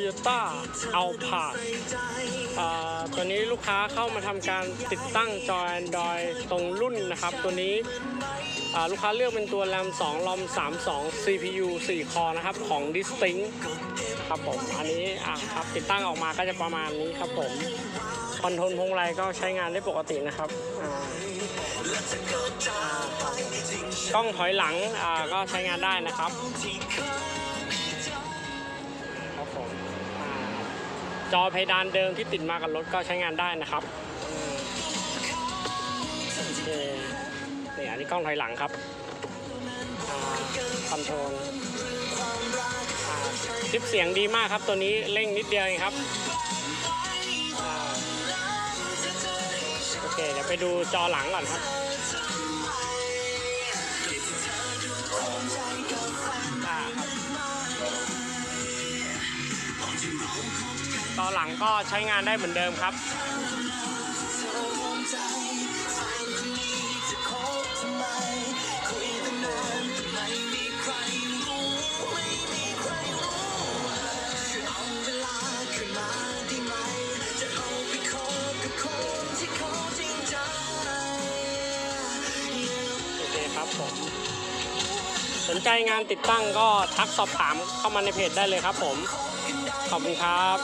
Toyota a l p a ตัวนี้ลูกค้าเข้ามาทำการติดตั้งจอ Android ตรงรุ่นนะครับ ตัวนี้อ่าลูกค้าเลือกเป็นตัว RAM 2 ROM 32 CPU 4 คอนะครับ ของ Distinct ครับผม อันนี้อะครับติดตั้งออกมาก็จะประมาณนี้ครับผม คอนโทรลพวงมาลัยก็ใช้งานได้ปกตินะครับอ่ากล้องถอยหลังอ่าก็ใช้งานได้นะครับ จอเพดานเดิมที่ติดมากับรถก็ใช้งานได้นะครับเนี่อันนี้กล้องถอยหลังครับคอนโทรลคลิปเสียงดีมากครับตัวนี้เร่งนิดเดียวเองครับอโอเคเดี๋ยวไปดูจอหลังก่อนครับ จอหลังก็ใช้งานได้เหมือนเดิมครับ โอเคครับผมสนใจงานติดตั้งก็ทักสอบถามเข้ามาในเพจได้เลยครับผม ขอบคุณครับ